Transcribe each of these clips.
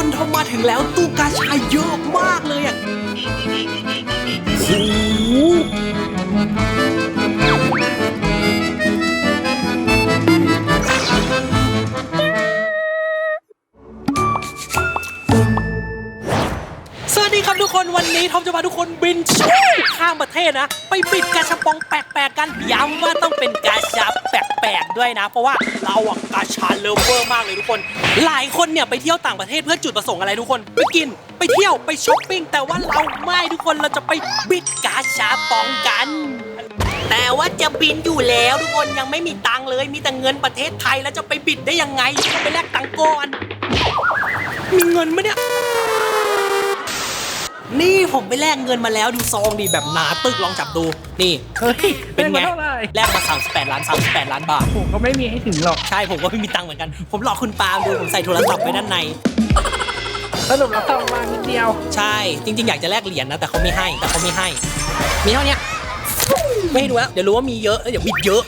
คนเข้ามาถึงแล้วตู้กาชาเยอะมากเลยอะโอ้โห กคนวันนี้ทอมจะพาทุกคนบินชูข้ามประเทศนะ ไปบิดกาชาปองแปลกๆกันย้ำว่าต้องเป็นกาชาแปลกๆด้วยนะ เพราะว่าเราอะกาชาเลิฟเวอร์มากเลยทุกคน หลายคนเนี่ยไปเที่ยวต่างประเทศเพื่อจุดประสงค์อะไรทุกคนไปกินไปเที่ยวไปช้อปปิ้งแต่ว่าเราไม่ทุกคนเราจะไปบิดกาชาปองกันแต่ว่าจะบินอยู่แล้วทุกคนยังไม่มีตังค์เลย มีแต่เงินประเทศไทยแล้วจะไปบิดได้ยังไงต้องไปแลกตังก่อนมีเงินไหมเนี่ย นี่ผมไปแลกเงินมาแล้วดูซองดิแบบหนาตึกลองจับดู นี่ เฮ้ยเป็นไงด้มาเท่าไหร่แลกมา 38 ล้าน 38 ล้านบาท ผมก็ไม่มีให้ถึงหรอกใช่ผมก็ไม่มีตังค์เหมือนกัน ผมหลอกคุณปาล์มดูผมใส่โทรศัพท์ไว้ด้านใน สรุปเราต้องมานิดเดียว ใช่ จริง ๆ อยากจะแลกเหรียญนะ แต่เขาไม่ให้แต่เขาไม่ให้ มีเท่าเนี้ยไม่ให้ดูแล้ว เดี๋ยวรู้ว่ามีเยอะแล้วเดี๋ยวบิดเยอะ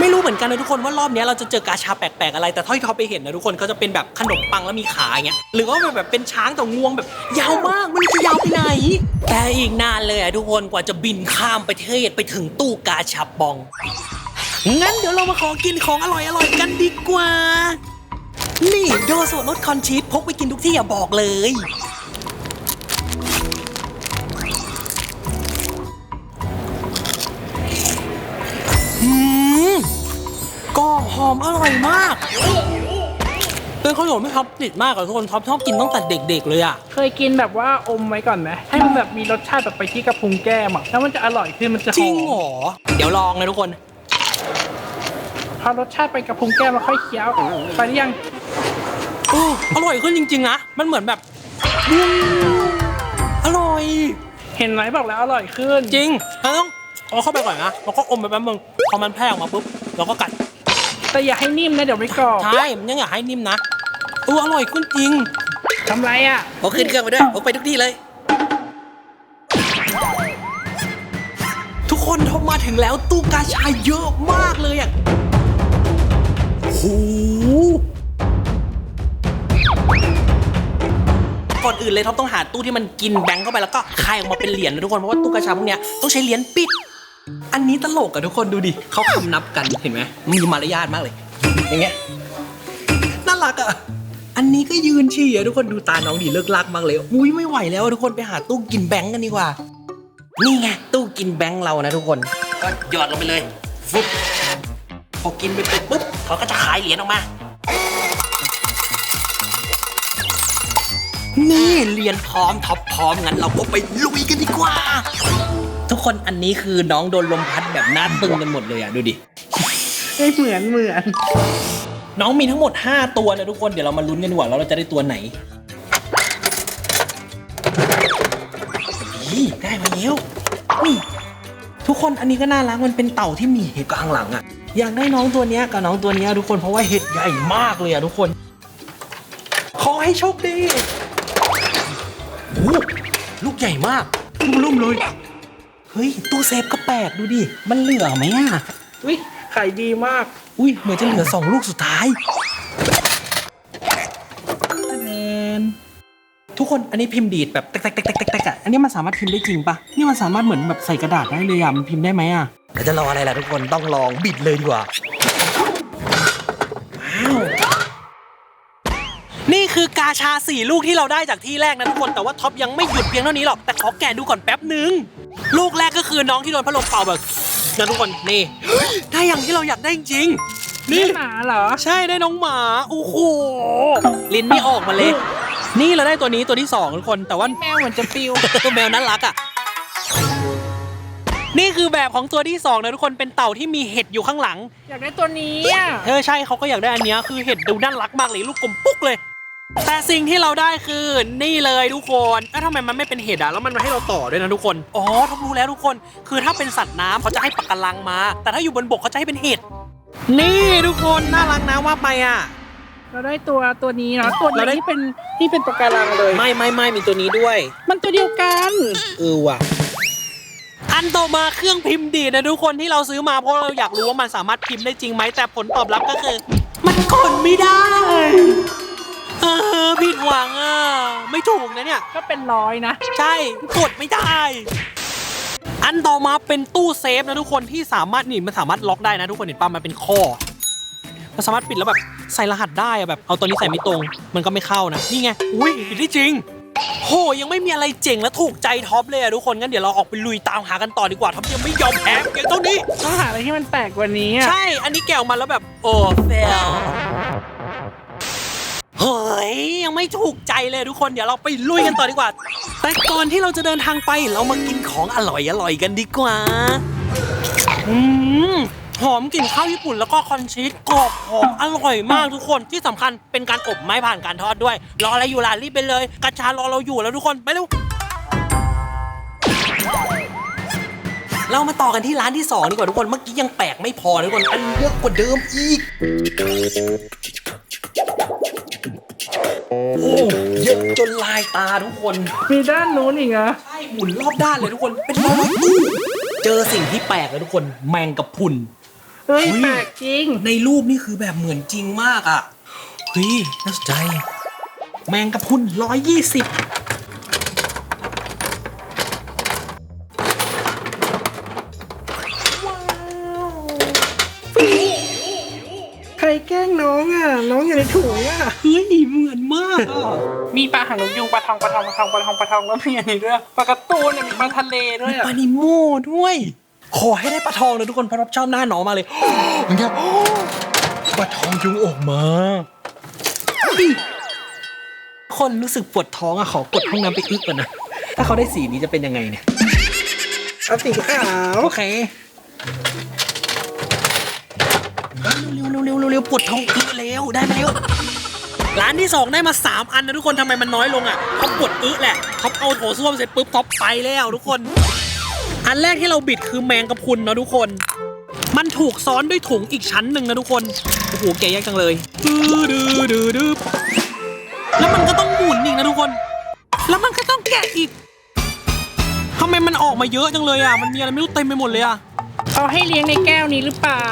ไม่รู้เหมือนกันนะทุกคนว่ารอบนี้เราจะเจอกาชาแปลกๆอะไร แต่เท่าที่เขาไปเห็นนะทุกคนเขาจะเป็นแบบขนมปังแล้วมีขาอย่างเงี้ยหรือว่าแบบเป็นช้างแต่งวงแบบ ยาวมากไมันจะยาวไปไหน แต่อีกนานเลยอะทุกคนกว่าจะบินข้ามประเทศไปถึงตู้กาชาปอง งั้นเดี๋ยวเรามาขอกินของอร่อยๆกันดีกว่า นี่โดโซรสคอนชีสพกไปกินทุกที่อย่าบอกเลย อมอร่อยมาก เป็นขนมที่ท็อปติดมากอะทุกคนท็อปชอบกินตั้งแต่เด็ก ๆ เลยอะเคยกินแบบว่าอมไว้ก่อนไหมให้มันแบบมีรสชาติแบบไปที่กระพุ้งแก้มอะแล้วมันจะอร่อยขึ้นมันจะหอมจริงเหรอ เดี๋ยวลองนะทุกคน พอรสชาติไปกระพุ้งแก้มแล้วค่อยเคี้ยวไปหรือยังอออร่อยขึ้นจริงๆนะ มันเหมือนแบบอืมอร่อย เห็นไหมบอกแล้วอร่อยขึ้น จริงเราต้องเอาเข้าไปก่อนนะ แล้วก็อมไปแป๊บนึง พอมันแพร่ออกมาปุ๊บ เราก็กัด แต่อย่าให้นิ่มนะเดี๋ยวไม่กรอบใช่มันยังอยากให้นิ่มนะเอออร่อยขึ้นจริงทำไรอะพกขึ้นเครื่องไปด้วยพกไปทุกที่เลย ทุกคนทบมาถึงแล้วตู้กาชาเยอะมากเลยอะโหก่อนอื่นเลยท็อปต้องหาตู้ที่มันกินแบงก์เข้าไปแล้วก็คายออกมาเป็นเหรียญนะทุกคนเพราะว่าตู้กาชาพวกเนี้ยต้องใช้เหรียญปิด อันนี้ตลกอะทุกคนดูดิเขาคำนับกันเห็นไหมมีมารยาทมากเลย อย่างเงี้ยน่ารักอะอันนี้ก็ยืนฉี่อะทุกคนดูตาน้องดีเลิกลักมากเลยอุ้ยไม่ไหวแล้วทุกคนไปหาตู้กินแบงก์กันดีกว่า นี่ไงตู้กินแบงก์เรานะทุกคน ก็หยอดลงไปเลยฟุ๊บพอกินไปปุ๊บเขาก็จะขายเหรียญออกมานี่เหรียญพร้อมท็อปพร้อมงั้นเราก็ไปลุยกันดีกว่า คนอันนี้คือน้องโดนลมพัดแบบหน้าตึงกันหมดเลยอะดูดิ ไม่เหมือนเหมือน น้องมีทั้งหมด 5 ตัวนะทุกคนเดี๋ยวเรามาลุ้นกันดีกว่าแล้วเราจะได้ตัวไหนนี่ได้มาแล้วนี่ทุกคนอันนี้ก็น่ารักมันเป็นเต่าที่มีเห็ดกลางหลังอะ่ะอยากได้น้องตัวเนี้ยกับน้องตัวเนี้ยทุกคนเพราะว่าเห็ดใหญ่มากเลยอะ่ะทุกคน ขอให้โชคดีโอ้ลูกใหญ่มากลูกลุ่มเลย เฮ้ย ตู้เซฟก็แปลกดูดิ มันเหลือไหมอะ อุ้ยขายดีมาก อุ้ยเหมือนจะเหลือสองลูกสุดท้าย ทุกคนอันนี้พิมพ์ดีดแบบแตกแตกแตกแตกแตกอะอันนี้มันสามารถพิมพ์ได้จริงปะนี่มันสามารถเหมือนแบบใส่กระดาษได้เลยอะมันพิมพ์ได้ไหมอะเดี๋ยวจะรออะไรล่ะทุกคนต้องลองบิดเลยดีกว่าว้าวนี่คือกาชาสี่ลูกที่เราได้จากที่แรกนะทุกคนแต่ว่าท็อปยังไม่หยุดเพียงเท่านี้หรอกแต่ขอแกะดูก่อนแป๊บหนึ่ง ลูกแรกก็คือน้องที่โดนพัดลมเป่าแบบนะทุกคนนี่ได้อย่างที่เราอยากได้จริงๆนี่นี่หมาเหรอ ใช่ได้น้องหมาโอ้โหลิ้นไม่ออกมาเลย นี่เราได้ตัวนี้ตัวที่สองทุกคน แต่ว่าแมวเหมือนจะปิวตัวแมวน่ารักอะนี่คือแบบของตัวที่สองนะทุกคนเป็นเต่าที่มีเห็ดอยู่ข้างหลัง อยากได้ตัวนี้อะเออใช่เขาก็อยากได้อันเนี้ยคือเห็ดดูน่ารักมากเลยลูกกลมปุ๊กเลย แต่สิ่งที่เราได้คือนี่เลยทุกคนแล้วทำไมมันไม่เป็นเห็ดอะแล้วมันมาให้เราต่อด้วยนะทุกคน อ๋อทบรู้แล้วทุกคน คือถ้าเป็นสัตว์น้ำเขาจะให้ปะการังมา แต่ถ้าอยู่บนบกเขาจะให้เป็นเห็ด นี่ทุกคนน่ารักนะว่าไปอะเราได้ตัวตัวนี้เนาะตัวเราได้นี้ที่เป็นที่เป็นปะการังเลย ไม่ไม่ไม่มีตัวนี้ด้วย มันตัวเดียวกันเออว่ะอันต่อมาเครื่องพิมพ์ดีดนะทุกคนที่เราซื้อมาเพราะเราอยากรู้ว่ามันสามารถพิมพ์ได้จริงไหมแต่ผลตอบรับก็คือ มันกดไม่ได้เออพิ ผิดหวังอะ ไม่ถูกนะเนี่ย ก็เป็นร้อยนะ ใช่ กดไม่ได้ อันต่อมาเป็นตู้เซฟนะทุกคนที่สามารถนี่มันสามารถล็อกได้นะทุกคนเห็นป่ะมันเป็นข้อ มันสามารถปิดแล้วแบบใส่รหัสได้อะแบบ เอาตัวนี้ใส่ไม่ตรง มันก็ไม่เข้านะ นี่ไง อุ้ยปิดได้จริง โหยังไม่มีอะไรเจ๋งและถูกใจท็อปเลยอะทุกคนงั้นเดี๋ยวเราออกไปลุยตามหากันต่อดีกว่าท็อปยังไม่ยอมแพ้เพียงเท่านี้ ต้องหาอะไรที่มันแปลกกว่านี้อะ ใช่ อันนี้แกะออกมาแล้วแบบโอ้เฟล เฮ้ยยังไม่ถูกใจเลยทุกคนเดี๋ยวเราไปลุยกันต่อดีกว่า แต่ก่อนที่เราจะเดินทางไปเรามากินของอร่อยอร่อยกันดีกว่าอืมหอมกลิ่นข้าวญี่ปุ่นแล้วก็คอนชีสกรอบหอมอร่อยมากทุกคนที่สำคัญเป็นการอบไม่ผ่านการทอดด้วย รออะไรอยู่ล่ะรีบไปเลย กระชารอเราอยู่แล้วทุกคนไปเร็วเรามาต่อกันที่ร้านที่สองดีกว่าทุกคนเมื่อกี้ยังแปลกไม่พอทุกคนอันเยอะกว่าเดิมอีก โอ้เยอะจนลายตาทุกคนมีด้านนู้นอีกอะใช่หมุนรอบด้านเลยทุกคนเป็นร้อยตู้เจอสิ่งที่แปลกเลยทุกคนแมงกะพรุนเฮ้ยอุ๊ยแปลกจริง ในรูปนี่คือแบบเหมือนจริงมากอะเฮ้ยน่าสนใจ แมงกะพรุนร้อยยี่สิบ ล้งน้องอะ น้องอยู่ในถุงอะเฮ้ยเหมือนมากอะมีปลาหางนกยุงปลาทองปลาทองปลาทองปลาทองปลาทองแล้วมีอันนี้ด้วยปลาการะตูนเนี่ยมีปลาทะเลด้วยอะปานิโมด้วย ขอให้ได้ปลาทองนะทุกคนเพราะเราชอบหน้าน้องมากเลยอย่างเงี้ยปลาทองยุงออกมา คนรู้สึกปวดท้องอะขอกดห้องน้ำไปอึกก่อนนะ ถ้าเขาได้สีนี้จะเป็นยังไงเนี่ย เอาสีขาวโอเค เร็วเร็วเร็วเร็วเร็วปวดท้องอึเร็วได้มาเร็วร้านที่สองได้มา 3 อันนะทุกคนทำไมมันน้อยลงอะเขาปวดอึแหละท็อปเอาโถส้วมเสร็จปุ๊บท็อปไปแล้วทุกคน อันแรกที่เราบิดคือแมงกะพรุนเนาะทุกคน มันถูกซ้อนด้วยถุงอีกชั้นหนึ่งนะทุกคนโอ้โหแกะยากจังเลยดื้อดื้อดื้อดื้อแล้วมันก็ต้องหมุนอีกนะทุกคน แล้วมันก็ต้องแกะอีกทำไมมันออกมาเยอะจังเลยอะ มันมีอะไรไม่รู้เต็มไปหมดเลยอะ เอาให้เลี้ยงในแก้วนี้หรือเปล่า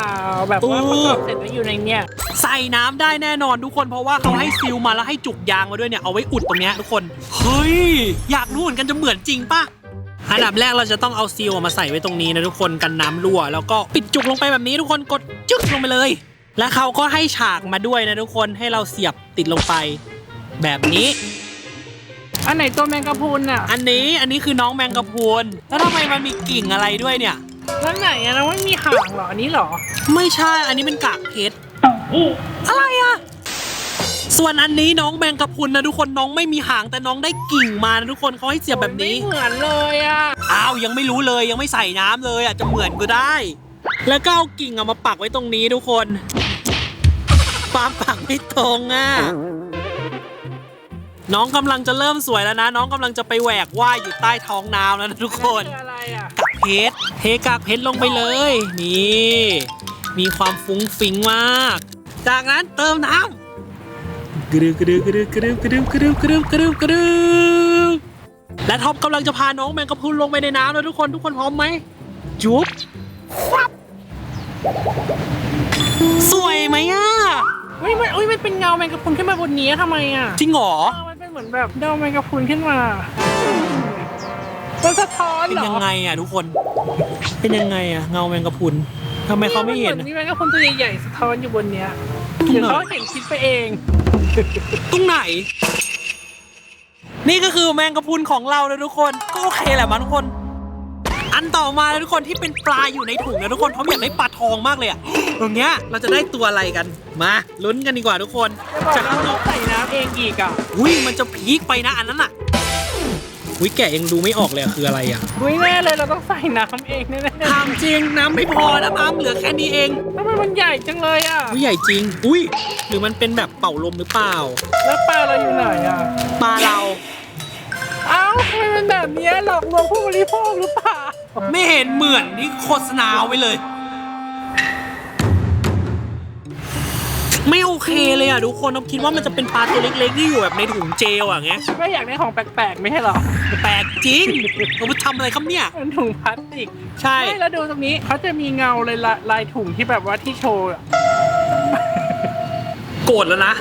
แบบว่าเอประอกอบเสร็จแล้วอยู่ในเนี้ยใส่น้ำได้แน่นอนทุกคนเพราะว่าเขาให้ซิลมาแล้วให้จุกยางมาด้วยเนี่ยเอาไว้อุดตรงเนี้ยทุกคน เฮ้ย อยากรู้เหมือนกันจะเหมือนจริงปะอันดับแรกเราจะต้องเอาซีลมาใส่ไว้ตรงนี้นะทุกคนกันน้ำรั่ว แล้วก็ปิดจุกลงไปแบบนี้ทุกคนกดจึ๊กลงไปเลย และเขาก็ให้ฉากมาด้วยนะทุกคนให้เราเสียบติดลงไป แบบนี้ อันไหนตัวแมงกะพรุนอะ อันนี้อันนี้คือน้องแมงกะพรุนแล้วทำไมมันมีกิ่งอะไรด้วยเนี่ย แล้วไหนอะแล้วไม่มีหางเหรออันนี้เหรอ ไม่ใช่ อันนี้เป็นกากเพชรอะไรอะส่วนอันนี้น้องแมงกะพรุนนะทุกคนน้องไม่มีหางแต่น้องได้กิ่งมานะทุกคนเขาให้เสียบแบบนี้ ไม่เหมือนเลยอะอ้าวยังไม่รู้เลยยังไม่ใส่น้ำเลยอาจจะเหมือนก็ได้ แล้วก็เอากิ่งเอามาปักไว้ตรงนี้ทุกคนปาล์มปักไม่ตรงอะน้องกำลังจะเริ่มสวยแล้วนะ น้องกำลังจะไปแหวกว่ายอยู่ใต้ท้องน้ำแล้วนะทุกคน คืออะไรอะกาก เพชร เทกากเพชรลงไปเลย นี่ มีความฟุ้งฟิ้งมาก จากนั้นเติมน้ำกระดึบกระดึบกระดึบกระดึบกระดึบกระดึบกระดึบกระดึบกระดึบและท็อปกำลังจะพาน้องแมงกะพรุนลงไปในน้ำแล้วทุกคนทุกคนพร้อมไหมจุ๊บฟับสวยไหมอะเฮ้ยมันอุ้ยมันเป็นเงาแมงกะพรุนขึ้นมาบนนี้ทำไมอะจริงเหรอเออมันเป็นเหมือนแบบเดาแมงกะพรุนขึ้นมา มันสะท้อนเป็นเหรอยังไงอะทุกคน เป็นยังไงอะเงาแมงกะพรุนทำไมเขาไม่เห็นมืออะมีแมงกะพรุนตัวใหญ่ๆสะท้อนอยู่บนเนี้ยเดี๋ยวเขาเห็นคิดไปเองตรงไหน นี่ก็คือแมงกะพรุนของเรานะทุกคนก็โอเคแหละมั้งทุกคน อันต่อมานะทุกคนที่เป็นปลาอยู่ในถุงนะทุกคนเพราะอยากได้ปลาทองมากเลยอะตรงเนี้ยเราจะได้ตัวอะไรกันมาลุ้นกันดีกว่าทุกคนจะจากบอกข้างนเราอกใส่น้ำเองอีกอะอุ้ยมันจะพีคไปนะอันนั้นอะ อุ้ยแกะยังดูไม่ออกเลยอะคืออะไรอะอุ้ยแน่เลยเราต้องใส่น้ำเองแน่ถามจริงน้ำไม่พอนะน้ำเหลือแค่นี้เองๆทำไมมันใหญ่จังเลยอะ อุ้ยใหญ่จริง อุ้ยหรือมันเป็นแบบเป่าลมหรือเปล่าแล้วปลาเราอยู่ไหนอะ ปลาเรา เอ้าทำไมมันแบบเนี้ยหลอกลวงผู้บริโภคหรือเปล่า ไม่เห็นเหมือนที่โฆษณาเอาไว้เลย ไม่โอเคเลยอะทุกคนผมคิดว่ามันจะเป็นปลาตัวเล็กๆที่อยู่แบบในถุงเจลอะไงไม่อยากได้ของแปลกๆไม่ใช่เหรอแปลกจริงเราไปทำอะไรครับเนี่ยมันถุงพลาสติกใช่ไม่แล้วดูตรงนี้เขาจะมีเงาเลยละลายถุงที่แบบว่าที่โชว์อะโกรธแล้วนะ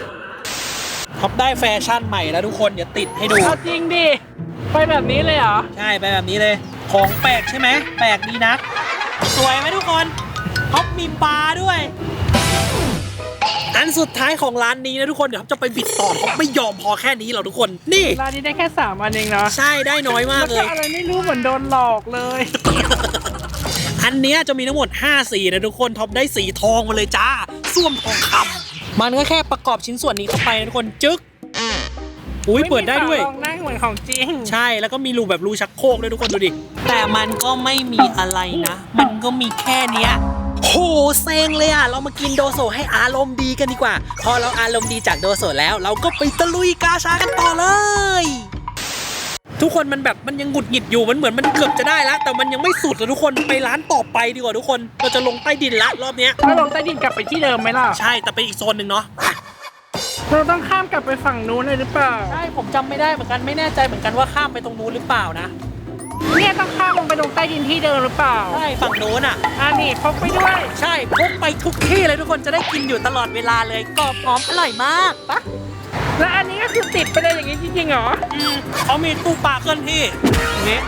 ท็อปได้แฟชั่นใหม่แล้วทุกคนเดี๋ยวติดให้ดูเอาจริงดิไปแบบนี้เลยเหรอใช่ไปแบบนี้เลย ของแปลกใช่ไหมแปลกดีนะสวยไหมทุกคนท็อปมีปลาด้วย อันสุดท้ายของร้านนี้นะทุกคนเดี๋ยวท็อปจะไปบิดต่อท็อปไม่ยอมพอแค่นี้หรอกทุกคนนี่ ร้านนี้ได้แค่สามอันเองเนาะใช่ได้น้อยมากแล้วเลก็ยอะไรไม่รู้เหมือนโดนหลอกเลย อันเนี้ยจะมีทั้งหมด 5 สีนะทุกคนท็อปได้สีทองมาเลยจ้าส้วมทองคำมันก็แค่ประกอบชิ้นส่วนนี้เข้าไปนะทุกคนจึ๊กอุ้ยเปิดได้ด้วยม่มีฝาลองนั่งเหมือนของจริง ใช่แล้วก็มีรูแบบรูชักโครกด้วยทุกคนดูดิ แต่มันก็ไม่มีอะไรนะ มันก็มีแค่เนี้ย โหเซ็งเลยอะ เรามากินโดโซให้อารมณ์ดีกันดีกว่า พอเราอารมณ์ดีจากโดโซแล้ว เราก็ไปตะลุยกาชากันต่อเลย ทุกคนมันแบบมันยังหงุดหงิดอยู่มันเหมือนมันเกือบจะได้แล้วแต่มันยังไม่สุดอะทุกคนไปร้านต่อไปดีกว่าทุกคนเราจะลงใต้ดินละรอบเนี้ยแล้วลงใต้ดินกลับไปที่เดิมไหมล่ะ ใช่แต่เป็นอีกโซนหนึ่งเนาะเราต้องข้ามกลับไปฝั่งนู้นเลยหรือเปล่า ใช่ผมจำไม่ได้เหมือนกันไม่แน่ใจเหมือนกันว่าข้ามไปตรงนู้นหรือเปล่านะ เนี่ยต้องข้ามลงไปลงใต้ดินที่เดิมหรือเปล่า ใช่ฝั่งโน้นอะอ่านี่พกไปด้วย ใช่พกไปทุกที่เลยทุกคนจะได้กินอยู่ตลอดเวลาเลยกรอบหอมอร่อยมากปะและอันนี้ก็คือติดไปเลยอย่างนี้จริงๆเหรออืมเขามีตู้ปลาเคลื่อนที่นี่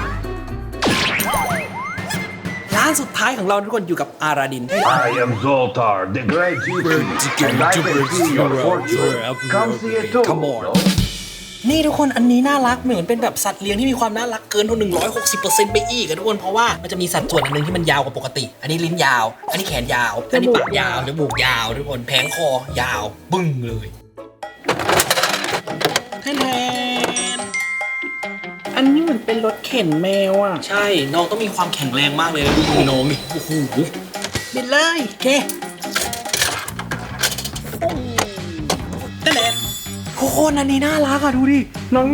ร้านสุดท้ายของเราทุกคนอยู่กับอาราดิน I am Zoltar, the Great Egyptian, and I will see your fortune. Come see it too. Come on. นี่ทุกคนอันนี้น่ารักเหมือนเป็นแบบสัตว์เลี้ยงที่มีความน่ารักเกินทุน160%ไปอีกอะทุกคนเพราะว่ามันจะมีสัดส่วนอันหนึงที่มันยาวกว่าปกติ อันนี้ลิ้นยาว อันนี้แขนยาว อันนี้ปากยาวจมูกยาวทุกคนแผงคอยาวปึ้งเลยแทนอันนี้เหมือนเป็นรถเข็นแมวอะ ใช่น้องต้องมีความแข็งแรงมากเลยนะดูน้องดิโอ้โหบินเลยโอเคโอ้เต้นเลย ทุกคนอันนี้น่ารักอะดูดิน้อง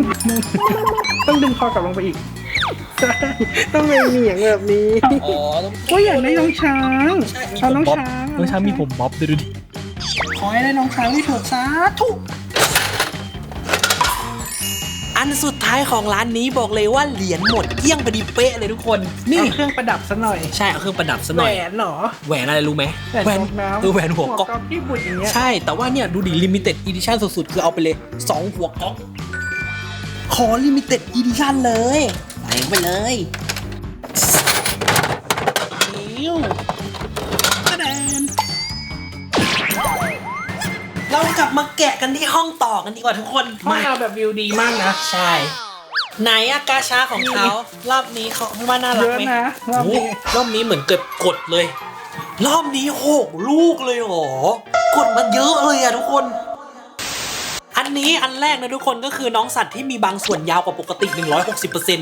ต้องดึงคอกลับลงไปอีกใช่ต้องเป็นเหนียงแบบนี้อ๋อต้องก็อยากได้น้องช้างใช่มีเอาน้องผมบ๊อบช้างน้องช้างมีผมบ๊อบดูดิ ขอให้ได้น้องช้างที่ถูกสาธุอั นสุดท้ายของร้านนี้บอกเลยว่าเหรียญหมดเกลี้ยงพอดีเป๊ะเลยทุกคน นี่เอาเครื่องประดับซะหน่อย ใช่เอาเครื่องประดับซะหแหวน่อยนเหรอแหวนอะไรรู้ไหมแหวนตกน้ำเออแหวนหัวก๊อก ที่บุดอย่างเงี้ย ใช่ แต่ว่าเนี่ยดูดิลิมิเต็ดอีดิชั่นสุดๆ คือเอาไปเลย 2 หัวก๊อก ขอลิมิเต็ดอีดิชั่นเลย ใส่ไปเลยนิ้ว เรากลับมาแกะกันที่ห้องต่อกันดีกว่าทุกคนห้องเราแบบวิวดีมากนะใช่ ไหนอะกาชาของเขารอบนี้เขาว่าน่ารัเยกอะไหมนะรอบนี้โอ้รอบนี้เหมือนเก็บกดเลย รอบนี้หกลูกเลยเหรอกดมาเยอะเลยอะทุกคน อันนี้อันแรกนะทุกคนก็คือน้องสัตว์ที่มีบางส่วนยาวกว่าปกติ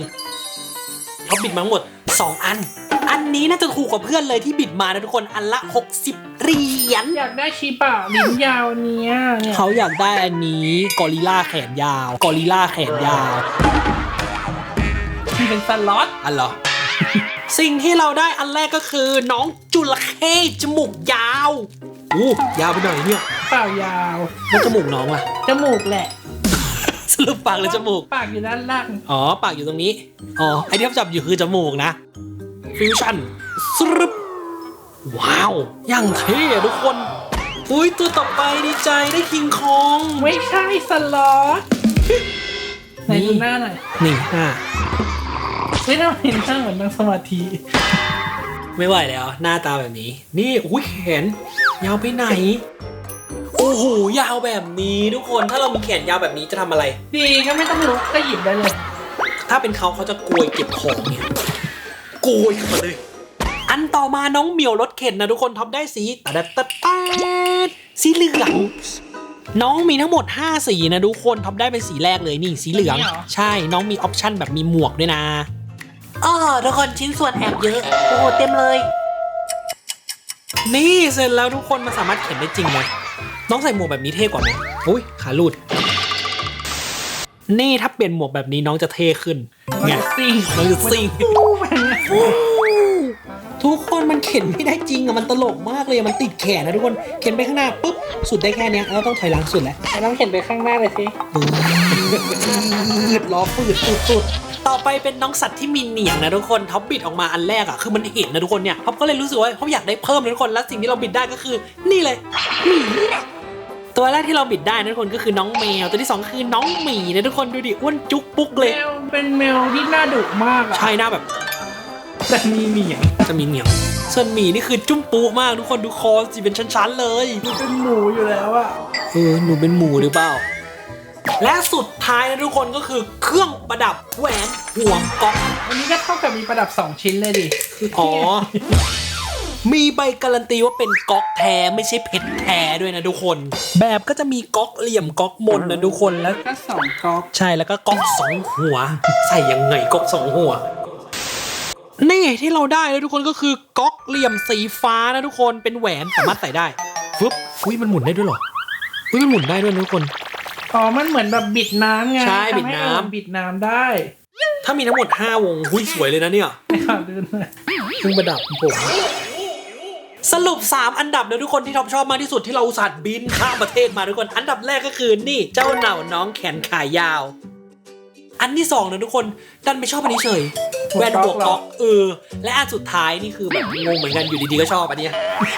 160%เขาบิดมาทั้งหมด 2 อันอั นนี้น่าจะถูกกว่าเพื่อนเลยที่บิดมานะทุกคนอันละ 60 เหรียญ อยากได้ชีบะลิ้นยาวเนี้ยเนี่ยเขาอยากได้อันนี้กอริลล่าแขนยาวกอริลล่าแขนยาวที่เป็นสล็อตอันเหรอ สิ่งที่เราได้อันแรกก็คือน้องจุลเข้จมูกยาวอู้ยาวไปหน่อยเนี่ยเปล่ายาวแล้วจมูกน้องล่ะ จมูกแหละสรุปปากหรือจมูก ปากอยู่ด้านล่าง อ๋อ ปากอยู่ตรงนี้ อ๋อ ไอที่เขาจับอยู่คือจมูกนะ ฟิวชั่นสรึบว้าวอย่างเท่อะทุกคน อุ้ยตัวต่อไปดีใจได้คิงคอง ไม่ใช่สล็อตไหนนี่ดูหน้าหน่อยนี่อะเฮ้ยน่าเห็นหน้าเหมือนนั่งสมาธิ ไม่ไหวแล้ว หน้าตาแบบนี้ นี่อุ้ยแขนยาวไปไหน โอ้โหยาวแบบนี้ทุกคน ถ้าเรามีแขนยาวแบบนี้จะทำอะไร ดีก็ไม่ต้องลุกก็หยิบได้เลย ถ้าเป็นเขาเขาจะโกยเก็บของเนี่ย โกยขึ้นมาเลย อันต่อมาน้องเหมียวรถเข็นนะทุกคนท็อปได้สีตาดตาตาดสีเหลืองน้องมีทั้งหมด 5 สีนะทุกคนท็อปได้เป็นสีแรกเลยนี่สีเหลืองนี่เหรอใช่น้องมีออปชั่นแบบมีหมวกด้วยนะอ๋อทุกคนชิ้นส่วนแอบเยอะ โอ้โหเต็มเลย นี่เสร็จแล้วทุกคนมันสามารถเข็นได้จริงไหมน้องใส่หมวกแบบนี้เท่กว่าไหมอุ้ยขาหลุดนี่ถ้าเปลี่ยนหมวกแบบนี้น้องจะเท่ขึ้นไงซิงน้องจะซิ่งปูแบบเนี้ย ทุกคนมันเข็นไม่ได้จริงอะมันตลกมากเลยอะมันติดแขนนะทุกคนเข็นไปข้างหน้าปุ๊บสุดได้แค่เนี้ยแล้วต้องถอยหลังสุดแล้วไหนลองเข็นไปข้างหน้าเลยสิฟืดล้อฟืดฟืดฟืดต่อไปเป็นน้องสัตว์ที่มีเหนียงนะทุกคนท็อปบิดออกมาอันแรกอะคือมันเห็นนะทุกคนเนี่ยท็อปก็เลยรู้สึกว่าเขาอยากได้เพิ่มนะทุกคนแล้วสิ่งที่เราบิดได้ก็คือ นี่เลยนี่แหละตัวแรกที่เราบิดได้นะทุกคนก็คือน้องแมว ตัวที่สองคือน้องหมีนะทุกคนดูดิอ้วนจุกปุ๊กเลแมยวเป็นแมวที่น่าดุมากอะใช่หน้าแบบ แต่มีเหนียงจะมีเหนียวส่วนหมีนี่คือจุ้มปูมากทุกคนดูคอสิเป็นชั้นๆเลยมันเป็นหมูอยู่แล้วอะเออหนูเป็นหมูหรือเปล่า และสุดท้ายนะทุกคนก็คือเครื่องประดับแหวนห่วงก๊อกอันนี้ก็เท่ากับมีประดับสองชิ้นเลยดิอ๋อมีใบการันตีว่าเป็นก๊อกแท้ไม่ใช่เพชรแท้ด้วยนะทุกคน แบบก็จะมีก๊อกเหลี่ยมก๊อกมนนะทุกคนแล้วก็สองก๊อกใช่แล้วก็ก๊อกสองหัว ใส่ยังไงก๊อกสองหัว นี่ที่เราได้แล้วทุกคนก็คือก๊อกเหลี่ยมสีฟ้านะทุกคนเป็นแหวนสามารถใส่ได้ฟึบอุ้ยมันหมุนได้ด้วยเหรออุ้ยมันหมุนได้ด้วยนะทุกคน อ๋อ มันเหมือนแบบบิดน้ำไงใช่ทำให้บิดน้ำเออบิดน้ำได้ถ้ามีทั้งหมด 5 วงหุ้ยสวยเลยนะเนี่ยไม่ขาดเดินเลยเครื่องประดับของผมสรุป 3 อันดับนะทุกคนที่ท็อปชอบมากที่สุดที่เราอุตส่าห์บินข้ามประเทศมาทุกคน อันดับแรกก็คือนี่เจ้าเหน่าน้องแขนขายาว อันที่สองนะทุกคนดันไม่ชอบอันนี้เฉยแวนบวกก๊อกเออและอันสุดท้ายนี่คือแบบงงเหมือนกันอยู่ดีๆก็ชอบอันเนี้ย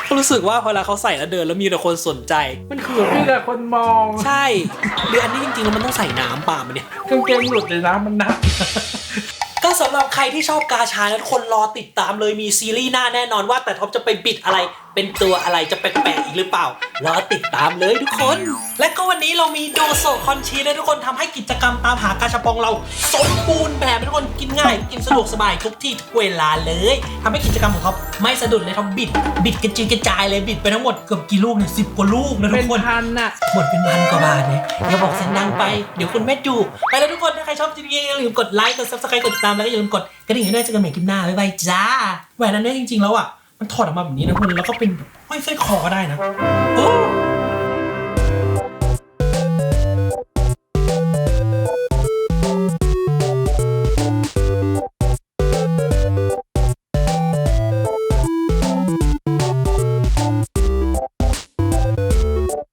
ก็รู้สึกว่าเวลาเขาใส่แล้วเดินแล้วมีแต่คนสนใจ มันคือมีแต่คนมอง ใช่หรืออันนี้จริงๆแล้วมันต้องใส่น้ำป่ามันเนี่ยกางเกงหลุดเลยนะมันหนักก็สำหรับใครที่ชอบกาชานะทุกคนรอติดตามเลยมีซีรีส์หน้าแน่นอนว่าแต่ท็อปจะไปบิดอะไร เป็นตัวอะไรจะแปลกๆอีกหรือเปล่ารอติดตามเลยทุกคน และก็วันนี้เรามีโดโซคอนชีนะทุกคนทำให้กิจกรรมตามหากาชาปองเรา สมบูรณ์แบบทุกคนกินง่าย กินสะดวกสบายทุกที่ทุกเวลาเลยทำให้กิจกรรมของท็อปไม่สะดุดเลยท็อปบิด บิดกระจุยกระจายเลยบิดไปทั้งหมดเกือบกี่ลูกเนี่ยสิบกว่าลูกนะทุกคนเป็นพันน่ะหมดเป็นพันกว่าบาทเนี่ยอย่าบอกเสียงดังไปเดี๋ยวคุณแม่จูไปแล้วทุกคนถ้าใครชอบจริงๆอย่าลืมกดไลค์กด subscribe กดติดตามแล้วก็อย่าลืมกดกระดิ่งให้ด้วยเจอกันใหม่คลิปหน้าบ๊ายบายจ้าแหวนนั้นเนี่ยจริงๆแล้วอะ มันถอดออกมาแบบนี้นะคุณแล้วก็เป็นห้อยสร้อยคอก็ได้นะโอ้